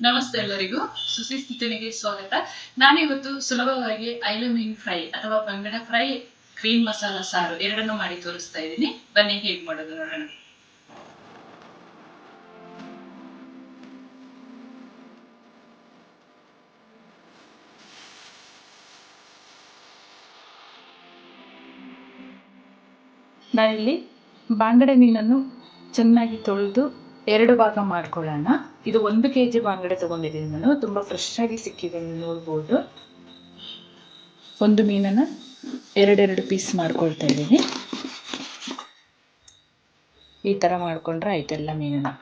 ನಮಸ್ತೆ ಎಲ್ಲರಿಗೂ. ಸುಸಿ ಕಿಚನಿಗೆ ಸ್ವಾಗತ. ನಾನಿವತ್ತು ಸುಲಭವಾಗಿ ಐಲು ಮೀನ್ ಫ್ರೈ ಅಥವಾ ಬಂಗಡ ಫ್ರೈ, ಕ್ರೀಮ್ ಮಸಾಲ ಸಾರು ಎರಡನ್ನೂ ಮಾಡಿ ತೋರಿಸ್ತಾ ಇದ್ದೀನಿ. ಬನ್ನಿ, ಹೇಗೆ ಮಾಡೋದು ನೋಡೋಣ. ನಾನಿಲ್ಲಿ ಬಾಂಗಡೆ ಮೀನನ್ನು ಚೆನ್ನಾಗಿ ತೊಳೆದು ಎರಡು ಭಾಗ ಮಾಡ್ಕೊಳ್ಳೋಣ. ಇದು ಒಂದು ಕೆ ಜಿ ಬಾಂಗಡೆ ತಗೊಂಡಿದ್ದೀನಿ ನಾನು. ತುಂಬ ಫ್ರೆಶ್ ಆಗಿ ಸಿಕ್ಕಿದೆ ನೋಡ್ಬೋದು. ಒಂದು ಮೀನನ್ನು ಎರಡೆರಡು ಪೀಸ್ ಮಾಡ್ಕೊಳ್ತಾ ಇದ್ದೀನಿ. ಈ ಥರ ಮಾಡ್ಕೊಂಡ್ರೆ ಆಯ್ತೆಲ್ಲ ಮೀನನ್ನ.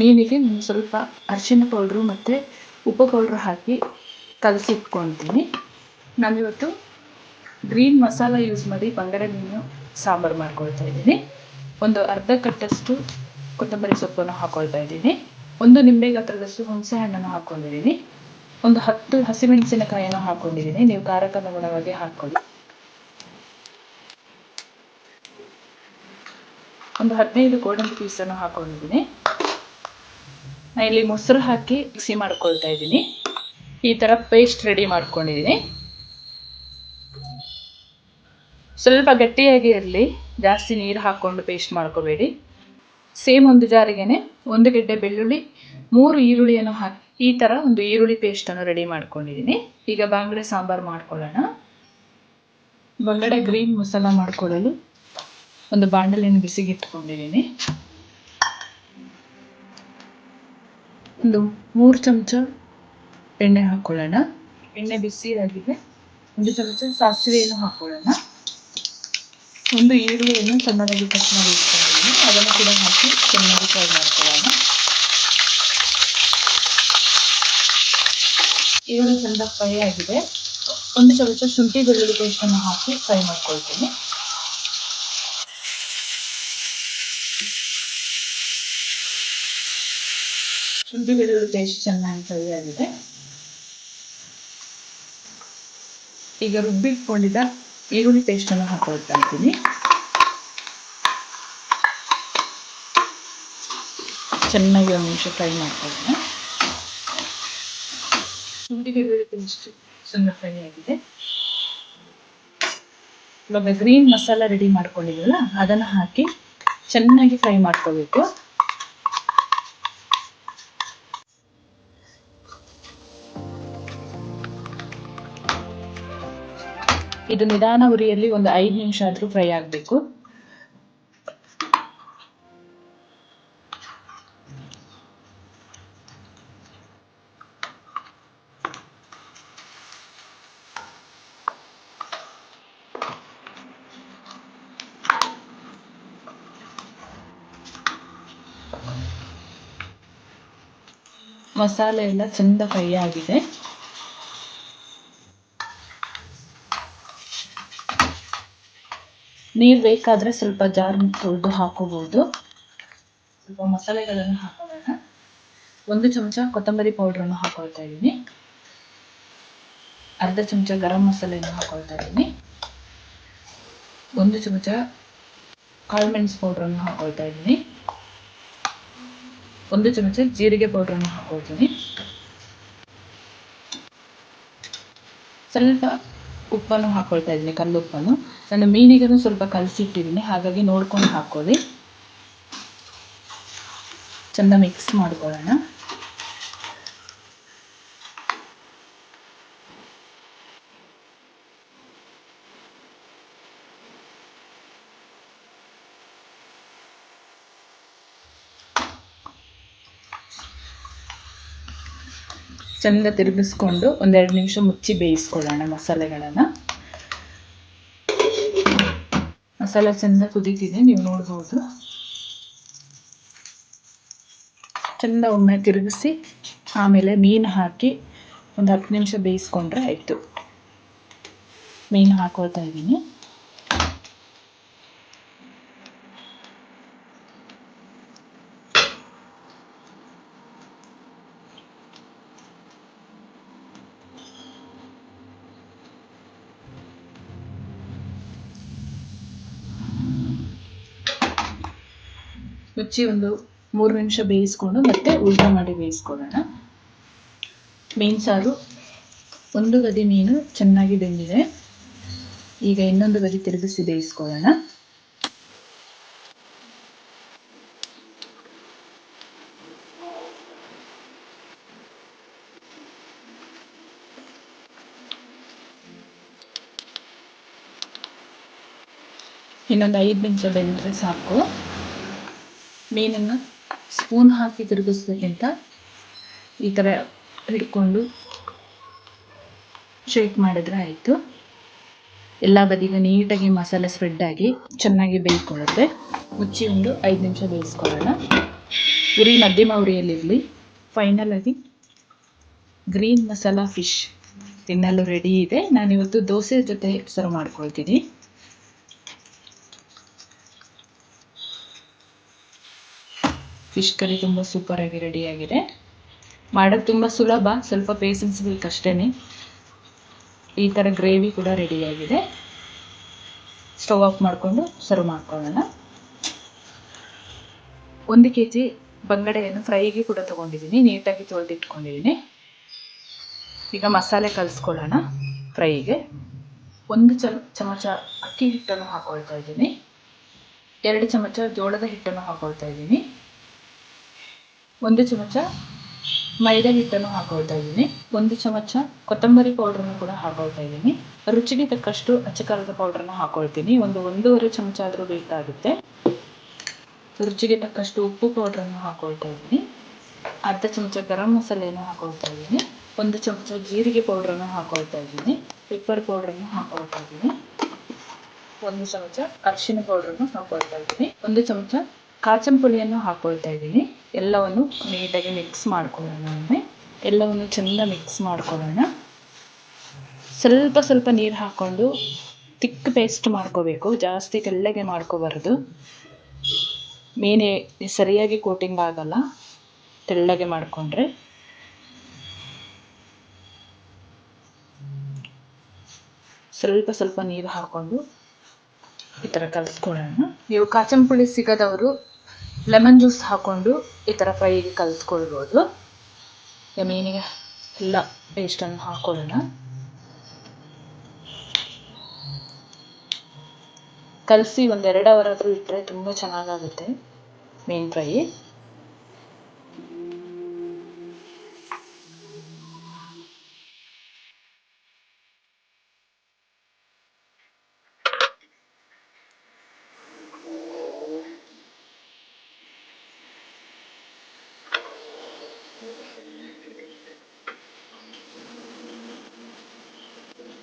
ಮೀನಿಗೆ ಸ್ವಲ್ಪ ಅರಿಶಿನ ಪೌಡ್ರು ಮತ್ತು ಉಪ್ಪು ಪೌಡ್ರು ಹಾಕಿ ಕಲಸಿ ಇಟ್ಕೊತೀನಿ ನಾನಿವತ್ತು ಗ್ರೀನ್ ಮಸಾಲ ಯೂಸ್ ಮಾಡಿ ಬಂಗಾರ ಮೀನು, ಸಾಂಬಾರು ಮಾಡ್ಕೊಳ್ತಾ ಇದ್ದೀನಿ. ಒಂದು ಅರ್ಧ ಕಟ್ಟಷ್ಟು ಕೊತ್ತಂಬರಿ ಸೊಪ್ಪನ್ನು ಹಾಕೊಳ್ತಾ ಇದ್ದೀನಿ. ಒಂದು ನಿಂಬೆ ಗಾತ್ರದಷ್ಟು ಹುಣಸೆ ಹಣ್ಣನ್ನು ಹಾಕೊಂಡಿದ್ದೀನಿ ಒಂದು ಹತ್ತು ಹಸಿಮೆಣಸಿನಕಾಯಿಯನ್ನು ಹಾಕೊಂಡಿದ್ದೀನಿ ನೀವು ಖಾರಕ್ಕನುಗುಣವಾಗಿ ಹಾಕ್ಕೊಳ್ಳಿ. ಒಂದು ಹದಿನೈದು ಗೋಡಂಬಿ ಪೀಸನ್ನು ಹಾಕೊಂಡಿದ್ದೀನಿ ನಾನು ಇಲ್ಲಿ ಮೊಸರು ಹಾಕಿ ಮಿಕ್ಸಿ ಮಾಡ್ಕೊಳ್ತಾ ಇದ್ದೀನಿ. ಈ ಥರ ಪೇಸ್ಟ್ ರೆಡಿ ಮಾಡ್ಕೊಂಡಿದ್ದೀನಿ ಸ್ವಲ್ಪ ಗಟ್ಟಿಯಾಗಿ ಇರಲಿ, ಜಾಸ್ತಿ ನೀರು ಹಾಕ್ಕೊಂಡು ಪೇಸ್ಟ್ ಮಾಡ್ಕೋಬೇಡಿ. ಸೇಮ್ ಒಂದು ಜಾರಿಗೆನೆ ಒಂದು ಗೆಡ್ಡೆ ಬೆಳ್ಳುಳ್ಳಿ, ಮೂರು ಈರುಳ್ಳಿಯನ್ನು ಹಾಕಿ, ಈ ಥರ ಒಂದು ಈರುಳ್ಳಿ ಪೇಸ್ಟನ್ನು ರೆಡಿ ಮಾಡ್ಕೊಂಡಿದ್ದೀನಿ ಈಗ ಬಾಂಗಡೆ ಸಾಂಬಾರು ಮಾಡ್ಕೊಳ್ಳೋಣ. ಒಳ್ಳೆ ಗ್ರೀನ್ ಮಸಾಲ ಮಾಡ್ಕೊಳ್ಳಲು ಒಂದು ಬಾಂಡಲಿನ ಬಿಸಿಗಿಟ್ಕೊಂಡಿದ್ದೀನಿ ಒಂದು ಮೂರು ಚಮಚ ಎಣ್ಣೆ ಹಾಕೊಳ್ಳೋಣ. ಎಣ್ಣೆ ಬಿಸಿ ಆಗಿದೆ ಒಂದು ಚಮಚ ಸಾಸಿವೆಯನ್ನು ಹಾಕೊಳ್ಳೋಣ. ಒಂದು ಈರುಳ್ಳಿಯನ್ನು ಚೆನ್ನಾಗಿ ಕಟ್ ಮಾಡಿ ಇಟ್ಕೊಂಡಿದ್ದೀನಿ. ಅದನ್ನು ಕೂಡ ಹಾಕಿ ಚೆನ್ನಾಗಿ ಫ್ರೈ ಮಾಡ್ಕೊಳ್ಳೋಣ. ಈರುಳ್ಳಿ ಚಂದ ಫ್ರೈ ಆಗಿದೆ. ಒಂದು ಚಮಚ ಶುಂಠಿ ಬೆಳ್ಳುಳ್ಳಿ ಪೇಸ್ಟನ್ನು ಹಾಕಿ ಫ್ರೈ ಮಾಡ್ಕೊಳ್ತೀನಿ. ಶುಂಠಿ ಬೆಳ್ಳುಳ್ಳಿ ಪೇಸ್ಟ್ ಚೆನ್ನಾಗಿ ಫ್ರೈ ಆಗಿದೆ. ಈಗ ರುಬ್ಬಿಟ್ಕೊಂಡಿದ್ದ ಈರುಳ್ಳಿ ಪೇಸ್ಟನ್ನು ಹಾಕೊಳ್ತಾ ಇದ್ದೀನಿ. ಚೆನ್ನಾಗಿ ಒಂದು ನಿಮಿಷ ಫ್ರೈ ಮಾಡ್ಕೊಳ್ತೀನಿ. ಶುಂಠಿ ಫ್ರೈ ಆಗಿದೆ. ಇವಾಗ ಗ್ರೀನ್ ಮಸಾಲ ರೆಡಿ ಮಾಡ್ಕೊಂಡಿದ್ದೀವಲ್ಲ ಅದನ್ನು ಹಾಕಿ ಚೆನ್ನಾಗಿ ಫ್ರೈ ಮಾಡ್ಕೋಬೇಕು. ಇದು ನಿಧಾನ ಉರಿಯಲ್ಲಿ ಒಂದು ಐದು ನಿಮಿಷ ಆದರೂ ಫ್ರೈ ಆಗಬೇಕು. ಮಸಾಲೆ ಎಲ್ಲ ಚಂದ ಫ್ರೈ ಆಗಿದೆ. ನೀರು ಬೇಕಾದರೆ ಸ್ವಲ್ಪ ಜಾರ್ ತೊಳೆದು ಹಾಕೋಬಹುದು ಸ್ವಲ್ಪ ಮಸಾಲೆಗಳನ್ನು ಹಾಕೊಳ್ಳೋಣ ಒಂದು ಚಮಚ ಕೊತ್ತಂಬರಿ ಪೌಡ್ರನ್ನು ಹಾಕೊಳ್ತಾ ಇದ್ದೀನಿ. ಅರ್ಧ ಚಮಚ ಗರಂ ಮಸಾಲೆಯನ್ನು ಹಾಕೊಳ್ತಾ ಇದ್ದೀನಿ. ಒಂದು ಚಮಚ ಕಾಳುಮೆಣಸು ಪೌಡ್ರನ್ನು ಹಾಕೊಳ್ತಾ ಇದ್ದೀನಿ. ಒಂದು ಚಮಚ ಜೀರಿಗೆ ಪೌಡ್ರನ್ನು ಹಾಕೊಳ್ತೀನಿ. ಸ್ವಲ್ಪ ಉಪ್ಪನ್ನು ಹಾಕೊಳ್ತಾ ಇದ್ದೀನಿ ಕಲ್ಲುಪ್ಪನ್ನು ನಾನು ಮೀನಿಗೂ ಸ್ವಲ್ಪ ಕಲಸಿಟ್ಟಿದ್ದೀನಿ ಹಾಗಾಗಿ ನೋಡ್ಕೊಂಡು ಹಾಕ್ಕೊಳ್ಳಿ. ಚೆಂದ ಮಿಕ್ಸ್ ಮಾಡ್ಕೊಳ್ಳೋಣ. ಚೆಂದ ತಿರುಗಿಸ್ಕೊಂಡು ಒಂದೆರಡು ನಿಮಿಷ ಮುಚ್ಚಿ ಬೇಯಿಸ್ಕೊಳ್ಳೋಣ ಮಸಾಲೆಗಳನ್ನು. ಮಸಾಲೆ ಚೆಂದ ಕುದೀತಿದೆ, ನೀವು ನೋಡ್ಬೋದು. ಚೆಂದ ಒಮ್ಮೆ ತಿರುಗಿಸಿ, ಆಮೇಲೆ ಮೀನು ಹಾಕಿ ಒಂದು ಹತ್ತು ನಿಮಿಷ ಬೇಯಿಸ್ಕೊಂಡ್ರೆ ಆಯಿತು. ಮೀನು ಹಾಕೊಳ್ತಾ ಇದ್ದೀನಿ. ಮುಚ್ಚಿ ಒಂದು ಮೂರು ನಿಮಿಷ ಬೇಯಿಸ್ಕೊಂಡು ಮತ್ತೆ ಉಲ್ಟ ಮಾಡಿ ಬೇಯಿಸ್ಕೊಳ್ಳೋಣ. ಮೀನು ಸಾರು ಒಂದು ಗದಿ ಮೀನು ಚೆನ್ನಾಗಿ ಬೆಂದಿದೆ. ಈಗ ಇನ್ನೊಂದು ಗದಿ ತಿರುಗಿಸಿ ಬೇಯಿಸ್ಕೊಳ್ಳೋಣ. ಇನ್ನೊಂದು ಐದು ನಿಮಿಷ ಬೆಂದರೆ ಸಾಕು. ಮೀನನ್ನು ಸ್ಪೂನ್ ಹಾಕಿ ತಿರುಗಿಸೋದಕ್ಕಿಂತ ಈ ಥರ ಹಿಡ್ಕೊಂಡು ಶೇಕ್ ಮಾಡಿದ್ರೆ ಆಯಿತು. ಎಲ್ಲ ಬದಿಗೆ ನೀಟಾಗಿ ಮಸಾಲೆ ಸ್ಪ್ರೆಡ್ ಆಗಿ ಚೆನ್ನಾಗಿ ಬೇಯಿಕೊಳ್ಳುತ್ತೆ. ಮುಚ್ಚಿ ಒಂದು ಐದು ನಿಮಿಷ ಬೇಯಿಸ್ಕೊಳ್ಳೋಣ. ಉರಿ ಮಧ್ಯಮ ಉರಿಯಲ್ಲಿರಲಿ. ಫೈನಲಾಗಿ ಗ್ರೀನ್ ಮಸಾಲ ಫಿಶ್ ತಿನ್ನಲು ರೆಡಿ ಇದೆ. ನಾನಿವತ್ತು ದೋಸೆ ಜೊತೆ ಸರ್ವ್ ಮಾಡ್ಕೊಳ್ತೀನಿ. ಫಿಶ್ ಕರಿ ತುಂಬ ಸೂಪರಾಗಿ ರೆಡಿಯಾಗಿದೆ ಮಾಡೋದು ತುಂಬ ಸುಲಭ, ಸ್ವಲ್ಪ ಪೇಷನ್ಸ್ ಬೇಕಷ್ಟೇ ಈ ಥರ ಗ್ರೇವಿ ಕೂಡ ರೆಡಿಯಾಗಿದೆ ಸ್ಟವ್ ಆಫ್ ಮಾಡಿಕೊಂಡು ಸರ್ವ್ ಮಾಡ್ಕೊಳ್ಳೋಣ. ಒಂದು ಕೆ ಜಿ ಬಂಗಡೆಯನ್ನು ಫ್ರೈಗೆ ಕೂಡ ತೊಗೊಂಡಿದ್ದೀನಿ, ನೀಟಾಗಿ ತೊಳೆದಿಟ್ಕೊಂಡಿದ್ದೀನಿ. ಈಗ ಮಸಾಲೆ ಕಲಿಸ್ಕೊಳ್ಳೋಣ ಫ್ರೈಗೆ ಒಂದು ಚಮ ಚಮಚ ಅಕ್ಕಿ ಹಿಟ್ಟನ್ನು ಹಾಕೊಳ್ತಾ ಇದ್ದೀನಿ. ಎರಡು ಚಮಚ ಜೋಳದ ಹಿಟ್ಟನ್ನು ಹಾಕೊಳ್ತಾ ಇದ್ದೀನಿ. ಒಂದು ಚಮಚ ಮೈದಾ ಹಿಟ್ಟನ್ನು ಹಾಕೊಳ್ತಾ ಇದ್ದೀನಿ. ಒಂದು ಚಮಚ ಕೊತ್ತಂಬರಿ ಪೌಡ್ರನ್ನು ಕೂಡ ಹಾಕೊಳ್ತಾ ಇದ್ದೀನಿ. ರುಚಿಗೆ ತಕ್ಕಷ್ಟು ಅಚ್ಚಕಾರದ ಪೌಡ್ರನ್ನು ಹಾಕೊಳ್ತೀನಿ. ಒಂದು ಒಂದೂವರೆ ಚಮಚ ಆದರೂ ಬೇಕಾಗುತ್ತೆ. ರುಚಿಗೆ ತಕ್ಕಷ್ಟು ಉಪ್ಪು ಪೌಡ್ರನ್ನು ಹಾಕೊಳ್ತಾ ಇದ್ದೀನಿ. ಅರ್ಧ ಚಮಚ ಗರಂ ಮಸಾಲೆಯನ್ನು ಹಾಕೊಳ್ತಾ ಇದ್ದೀನಿ. ಒಂದು ಚಮಚ ಜೀರಿಗೆ ಪೌಡ್ರನ್ನು ಹಾಕೊಳ್ತಾ ಇದ್ದೀನಿ. ಪೆಪ್ಪರ್ ಪೌಡ್ರನ್ನು ಹಾಕೊಳ್ತಾ ಇದ್ದೀನಿ. ಒಂದು ಚಮಚ ಅರಿಶಿನ ಪೌಡ್ರನ್ನು ಹಾಕೊಳ್ತಾ ಇದ್ದೀನಿ. ಒಂದು ಚಮಚ ಕಾಚಂ ಪುಳಿಯನ್ನು ಹಾಕೊಳ್ತಾ ಇದ್ದೀನಿ. ಎಲ್ಲವನ್ನು ನೀಟಾಗಿ ಮಿಕ್ಸ್ ಮಾಡ್ಕೊಳ್ಳೋಣ ಒಮ್ಮೆ ಎಲ್ಲವನ್ನು ಚೆಂದ ಮಿಕ್ಸ್ ಮಾಡ್ಕೊಳ್ಳೋಣ. ಸ್ವಲ್ಪ ಸ್ವಲ್ಪ ನೀರು ಹಾಕ್ಕೊಂಡು ತಿಕ್ ಪೇಸ್ಟ್ ಮಾಡ್ಕೋಬೇಕು. ಜಾಸ್ತಿ ತೆಳ್ಳಗೆ ಮಾಡ್ಕೋಬಾರ್ದು. ಮೀನೇ ಸರಿಯಾಗಿ ಕೋಟಿಂಗ್ ಆಗಲ್ಲ. ತೆಳ್ಳಗೆ ಮಾಡಿಕೊಂಡ್ರೆ. ಸ್ವಲ್ಪ ಸ್ವಲ್ಪ ನೀರು ಹಾಕ್ಕೊಂಡು ಈ ಥರ ಕಲಿಸ್ಕೊಳ್ಳೋಣ ನೀವು ಕಾಚಂಪುಳಿ ಸಿಗದವರು ಲೆಮನ್ ಜ್ಯೂಸ್ ಹಾಕ್ಕೊಂಡು ಈ ಥರ ಫ್ರೈಗೆ ಈಗ ಮೀನಿಗೆ ಎಲ್ಲ ಪೇಸ್ಟನ್ನು ಹಾಕೊಳ್ಳೋಣ. ಕಲಸಿ ಒಂದೆರಡು ಅವರ್ ಆದರೂ ಇಟ್ಟರೆ ತುಂಬ ಚೆನ್ನಾಗಾಗುತ್ತೆ ಮೀನು ಫ್ರೈ.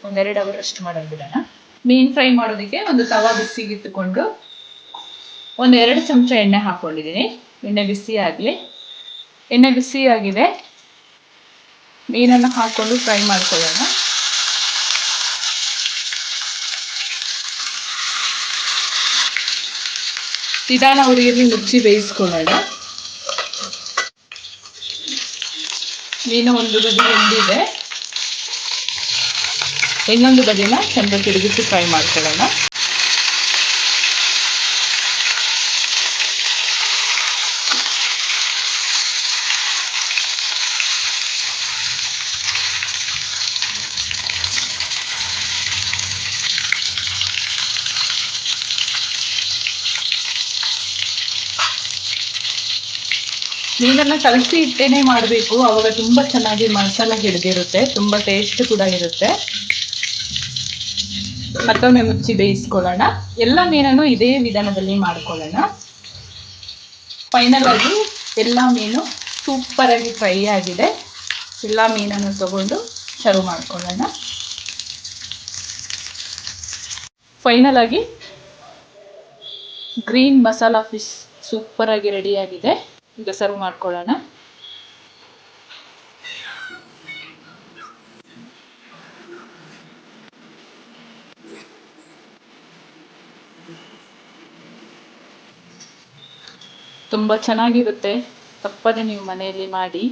ಒಂದೆರಡು ಅವರ್ ರೆಸ್ಟ್ ಮಾಡೋದು ಬಿಡೋಣ. ಮೀನು ಫ್ರೈ ಮಾಡೋದಕ್ಕೆ ಒಂದು ತವಾ ಬಿಸಿ ಇಟ್ಟುಕೊಂಡು ಒಂದು ಎರಡು ಚಮಚ ಎಣ್ಣೆ ಹಾಕ್ಕೊಂಡಿದ್ದೀನಿ ಎಣ್ಣೆ ಬಿಸಿ ಆಗಲಿ. ಎಣ್ಣೆ ಬಿಸಿ ಆಗಿದೆ. ಮೀನನ್ನು ಹಾಕ್ಕೊಂಡು ಫ್ರೈ ಮಾಡ್ಕೊಳ್ಳೋಣ. ನಿಧಾನ ಅವರಿಗೆ ಮುಚ್ಚಿ ಬೇಯಿಸ್ಕೊಳ್ಳೋಣ. ಮೀನು ಒಂದು ಬದಿ ಬೆಂದಿದೆ ಇನ್ನೊಂದು ಬದಿನ ಚಂದ ತಿರುಗಿಸಿ ಫ್ರೈ ಮಾಡ್ಕೊಳ್ಳೋಣ. ನೀರನ್ನ ಕಲಸಿ ಇಟ್ಟೇನೆ ಮಾಡಬೇಕು. ಅವಾಗ ತುಂಬಾ ಚೆನ್ನಾಗಿ ಮಸಾಲ ಹಿಡಿದಿರುತ್ತೆ. ತುಂಬಾ ಟೇಸ್ಟ್ ಕೂಡ ಇರುತ್ತೆ. ಮತ್ತೊಮ್ಮೆ ಮುಚ್ಚಿ ಬೇಯಿಸ್ಕೊಳ್ಳೋಣ. ಎಲ್ಲ ಮೀನನ್ನು ಇದೇ ವಿಧಾನದಲ್ಲಿ ಮಾಡ್ಕೊಳ್ಳೋಣ. ಫೈನಲ್ ಆಗಿ ಎಲ್ಲ ಮೀನು ಸೂಪರ್ ಆಗಿ ಫ್ರೈ ಆಗಿದೆ. ಎಲ್ಲ ಮೀನನ್ನು ತಗೊಂಡು ಸರ್ವ್ ಮಾಡ್ಕೊಳ್ಳೋಣ. ಫೈನಲ್ ಆಗಿ ಗ್ರೀನ್ ಮಸಾಲಾ ಫಿಶ್ ಸೂಪರ್ ಆಗಿ ರೆಡಿ ಆಗಿದೆ. ಈಗ ಸರ್ವ್ ಮಾಡ್ಕೊಳ್ಳೋಣ. ತುಂಬ ಚೆನ್ನಾಗಿರುತ್ತೆ. ತಪ್ಪದೆ ನೀವು ಮನೆಯಲ್ಲಿ ಮಾಡಿ.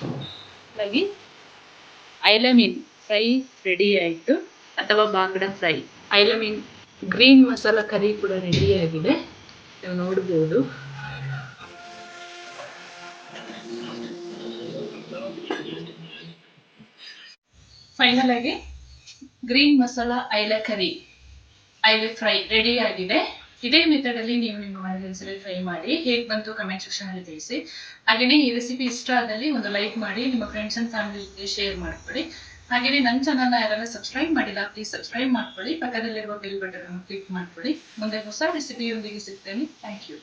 ಹಾಗಾಗಿ ಐಲೆ ಮೀನ್ ಫ್ರೈ ರೆಡಿ ಆಯಿತು. ಅಥವಾ ಬಾಂಗ್ಡ ಫ್ರೈ. ಐಲೆ ಮೀನ್ ಗ್ರೀನ್ ಮಸಾಲ ಕರಿ ಕೂಡ ರೆಡಿ ಆಗಿದೆ. ನೀವು ನೋಡ್ಬೋದು. ಫೈನಲ್ ಆಗಿ, ಗ್ರೀನ್ ಮಸಾಲ, ಐಲ ಕರಿ, ಐಲೆ ಫ್ರೈ ರೆಡಿ ಆಗಿದೆ. ಇದೇ ಮೆಥಡ್ ಅಲ್ಲಿ ನೀವು ನಿಮ್ಮ ಮನೆಯಲ್ಲಿ ಟ್ರೈ ಮಾಡಿ, ಹೇಗೆ ಬಂತು ಕಮೆಂಟ್ ಸೆಕ್ಷನ್ ಅಲ್ಲಿ ತಿಳಿಸಿ. ಹಾಗೆಯೇ ಈ ರೆಸಿಪಿ ಇಷ್ಟ ಆದಲ್ಲಿ ಒಂದು ಲೈಕ್ ಮಾಡಿ, ನಿಮ್ಮ ಫ್ರೆಂಡ್ಸ್ ಫ್ಯಾಮಿಲಿ ಜೊತೆ ಶೇರ್ ಮಾಡ್ಕೊಳ್ಳಿ. ಹಾಗೆಯೇ ನನ್ನ ಚಾನಲ್ನ ಯಾರೆಲ್ಲ ಸಬ್ಸ್ಕ್ರೈಬ್ ಮಾಡಿಲ್ಲ ಪ್ಲೀಸ್ ಸಬ್ಸ್ಕ್ರೈಬ್ ಮಾಡ್ಕೊಳ್ಳಿ. ಪಕ್ಕದಲ್ಲಿರುವ ಬೆಲ್ ಬಟನ್ ಕ್ಲಿಕ್ ಮಾಡ್ಕೊಳ್ಳಿ. ಮುಂದೆ ಹೊಸ ರೆಸಿಪಿಯೊಂದಿಗೆ ಸಿಗ್ತೇನೆ. Thank you